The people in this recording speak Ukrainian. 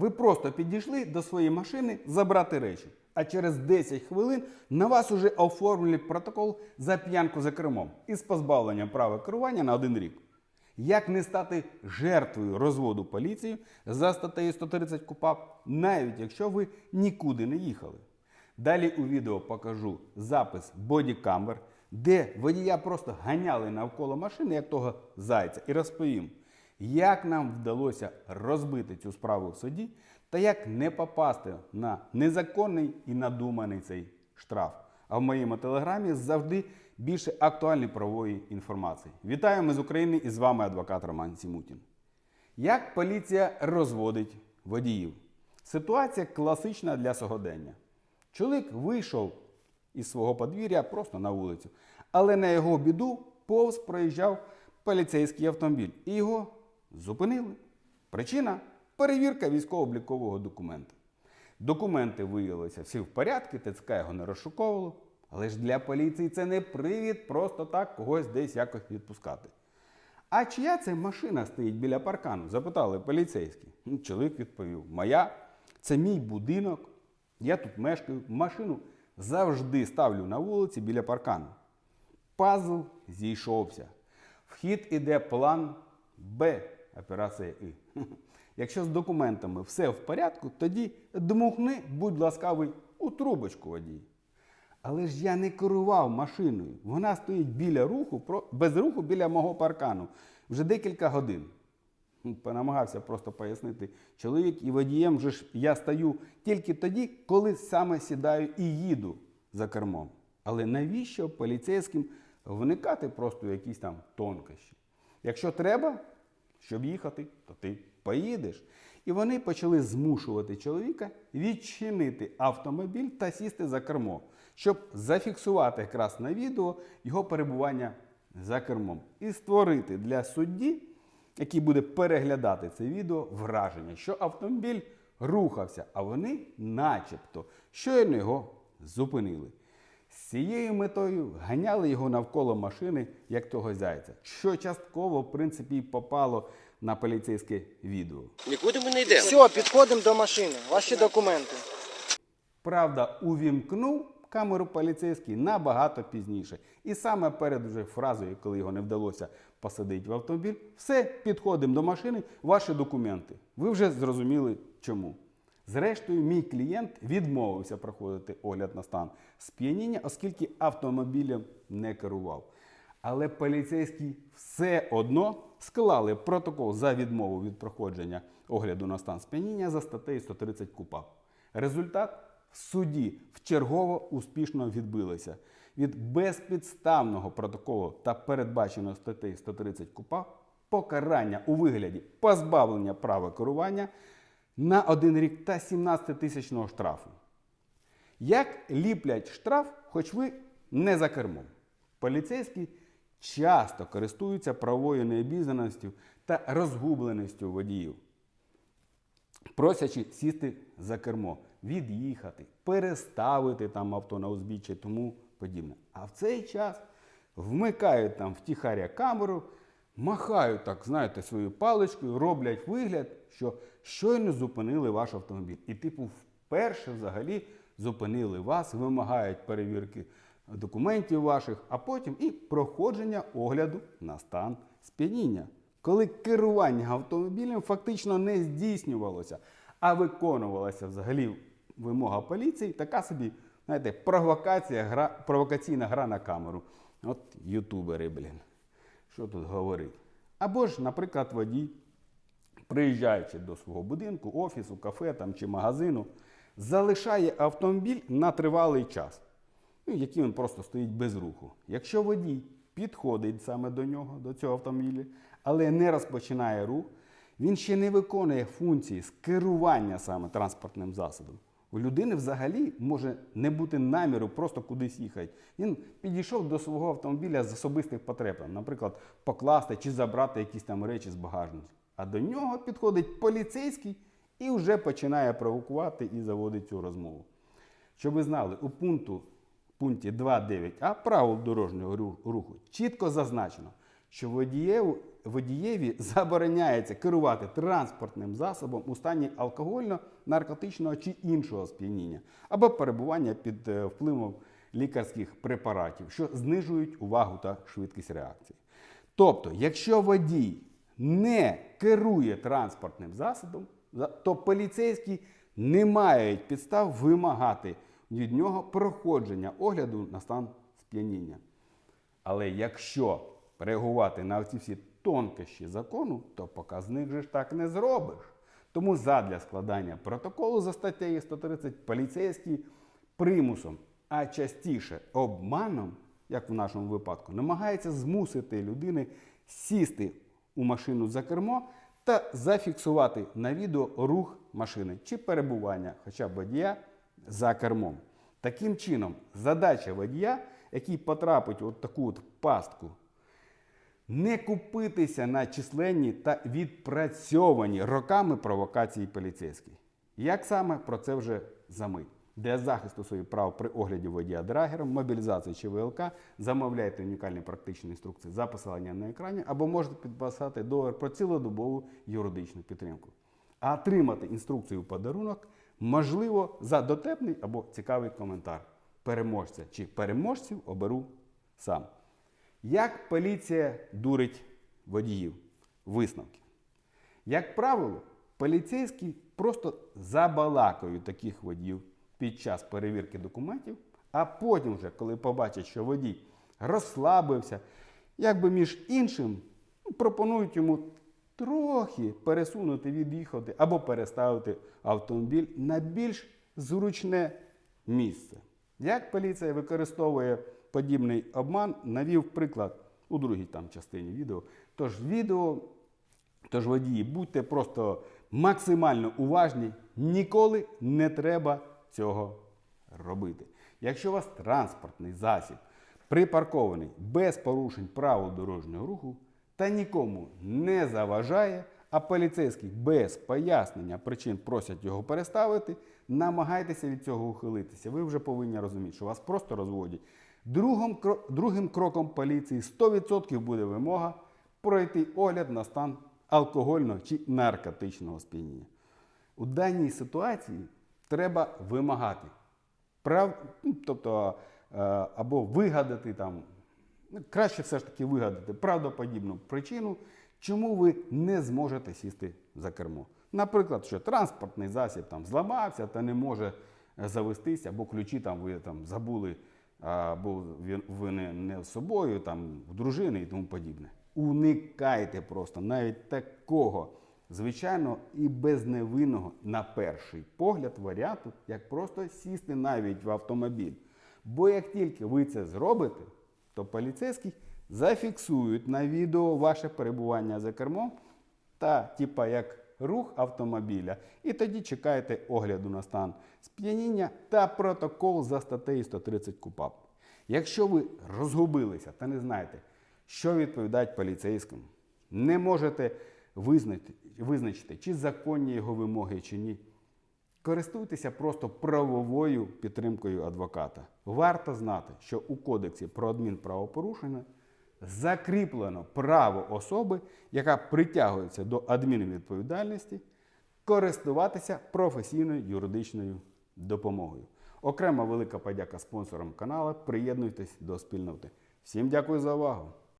Ви просто підійшли до своєї машини забрати речі, а через 10 хвилин на вас уже оформлює протокол за п'янку за кермом із позбавленням права керування на один рік. Як не стати жертвою розводу поліції за статтею 130 КУПАП, навіть якщо ви нікуди не їхали? Далі у відео покажу запис бодікамер, де водія просто ганяли навколо машини, як того зайця, і розповім, як нам вдалося розбити цю справу в суді та як не попасти на незаконний і надуманий цей штраф. А в моєму телеграмі завжди більше актуальної правової інформації. Вітаю, ми з України і з вами адвокат Роман Сімутін. Як поліція розводить водіїв? Ситуація класична для сьогодення. Чоловік вийшов із свого подвір'я просто на вулицю, але на його біду повз проїжджав поліцейський автомобіль і його зупинили. Причина перевірка військово-облікового документа. Документи виявилися всі в порядку, ТЦК його не розшуковувало. Але ж для поліції це не привід просто так когось десь якось відпускати. А чия це машина стоїть біля паркану? запитали поліцейські. Ну, Чоловік відповів: Моя, це мій будинок, я тут мешкаю, машину завжди ставлю на вулиці біля паркану. Пазл зійшовся. Вхід іде план Б, операція І. Якщо з документами все в порядку, тоді дмухни, будь ласкавий, у трубочку водій. Але ж я не керував машиною. Вона стоїть біля руху, без руху біля мого паркану вже декілька годин. Намагався просто пояснити чоловік і водієм вже ж я стаю тільки тоді, коли саме сідаю і їду за кермом. Але навіщо поліцейським вникати просто в якісь там тонкощі? Якщо треба, щоб їхати, то ти поїдеш. І вони почали змушувати чоловіка відчинити автомобіль та сісти за кермо, щоб зафіксувати якраз на відео його перебування за кермом і створити для судді, який буде переглядати це відео, враження, що автомобіль рухався, а вони, начебто, щойно його зупинили. З цією метою ганяли його навколо машини, як того зайця, що частково, в принципі, і попало на поліцейське відео. Нікуди ми не йдемо. Все, підходимо до машини. Ваші документи. Правда, увімкнув камеру поліцейський набагато пізніше. І саме перед уже фразою, коли його не вдалося посадити в автомобіль, все, підходимо до машини, ваші документи. Ви вже зрозуміли чому. Зрештою, мій клієнт відмовився проходити огляд на стан сп'яніння, оскільки автомобілем не керував. Але поліцейські все одно склали протокол за відмову від проходження огляду на стан сп'яніння за статтею 130 КУПАП. Результат в суді вчергово успішно відбилися. Від безпідставного протоколу та передбаченого статтею 130 КУПАП покарання у вигляді позбавлення права керування на один рік та 17 тисячного штрафу. Як ліплять штраф, хоч ви не за кермом? Поліцейські часто користуються правовою необізнаністю та розгубленістю водіїв, просячи сісти за кермо, від'їхати, переставити там авто на узбіччя тому подібне. А в цей час вмикають там втіхаря камеру, махають так, знаєте, своєю паличкою, роблять вигляд, що щойно зупинили ваш автомобіль. І, типу, вперше взагалі зупинили вас, вимагають перевірки документів ваших, а потім і проходження огляду на стан сп'яніння. Коли керування автомобілем фактично не здійснювалося, а виконувалася взагалі вимога поліції, така собі, знаєте, провокація, гра, провокаційна гра на камеру. От ютубери, блін. Що тут говорить? Або ж, наприклад, водій, приїжджаючи до свого будинку, офісу, кафе там, чи магазину, залишає автомобіль на тривалий час, ну, який він просто стоїть без руху. Якщо водій підходить саме до нього, до цього автомобіля, але не розпочинає рух, він ще не виконує функції з керування саме транспортним засобом. У людини взагалі може не бути наміру просто кудись їхати. Він підійшов до свого автомобіля з особистих потреб, наприклад, покласти чи забрати якісь там речі з багажниці. А до нього підходить поліцейський і вже починає провокувати і заводить цю розмову. Щоб ви знали, у пункту, пункті 2.9а правил дорожнього руху чітко зазначено, що водієву, водієві забороняється керувати транспортним засобом у стані алкогольного, наркотичного чи іншого сп'яніння, або перебування під е, впливом лікарських препаратів, що знижують увагу та швидкість реакції. Тобто, якщо водій не керує транспортним засобом, то поліцейські не мають підстав вимагати від нього проходження огляду на стан сп'яніння. Але якщо реагувати на ці всі тонкощі закону, то показник же ж так не зробиш. Тому задля складання протоколу за статтею 130 поліцейський примусом, а частіше обманом, як в нашому випадку, намагається змусити людини сісти у машину за кермо та зафіксувати на відео рух машини чи перебування хоча б водія за кермом. Таким чином, задача водія, який потрапить у таку от пастку, не купитися на численні та відпрацьовані роками провокації поліцейських. Як саме про це вже за мить. Для захисту своїх прав при огляді водія драгером, мобілізації чи ВЛК замовляйте унікальні практичні інструкції за посиланням на екрані або можете підписати договір про цілодобову юридичну підтримку. А отримати інструкцію у подарунок можливо за дотепний або цікавий коментар. Переможця чи переможців оберу сам. Як поліція дурить водіїв? Висновки. Як правило, поліцейські просто забалакають таких водіїв під час перевірки документів, а потім, вже, коли побачать, що водій розслабився, якби між іншим ну, пропонують йому трохи пересунути, від'їхати або переставити автомобіль на більш зручне місце. Як поліція використовує подібний обман, навів приклад у другій там частині відео. Тож відео Тож водії, будьте просто максимально уважні, ніколи не треба цього робити. Якщо у вас транспортний засіб припаркований без порушень правил дорожнього руху та нікому не заважає, а поліцейський без пояснення причин просять його переставити, намагайтеся від цього ухилитися. Ви вже повинні розуміти, що вас просто розводять. Другим, другим кроком поліції 100% буде вимога пройти огляд на стан алкогольного чи наркотичного сп'яніння. У даній ситуації треба вимагати прав, ну, тобто е, або вигадати там, ну, краще все ж таки вигадати правдоподібну причину, чому ви не зможете сісти за кермо. Наприклад, що транспортний засіб там зламався та не може е, завестися, або ключі там ви там забули, або ви не, з собою, там в дружини і тому подібне. Уникайте просто навіть такого звичайно і безневинного на перший погляд варіанту, як просто сісти навіть в автомобіль. Бо як тільки ви це зробите, то поліцейські зафіксують на відео ваше перебування за кермом та, типа, як рух автомобіля, і тоді чекаєте огляду на стан сп'яніння та протокол за статтею 130 КУПАП. Якщо ви розгубилися та не знаєте, що відповідають поліцейським, не можете визнати, визначити, чи законні його вимоги, чи ні. Користуйтеся просто правовою підтримкою адвоката. Варто знати, що у Кодексі про адмінправопорушення закріплено право особи, яка притягується до адмінвідповідальності, користуватися професійною юридичною допомогою. Окрема велика подяка спонсорам каналу. Приєднуйтесь до спільноти. Всім дякую за увагу!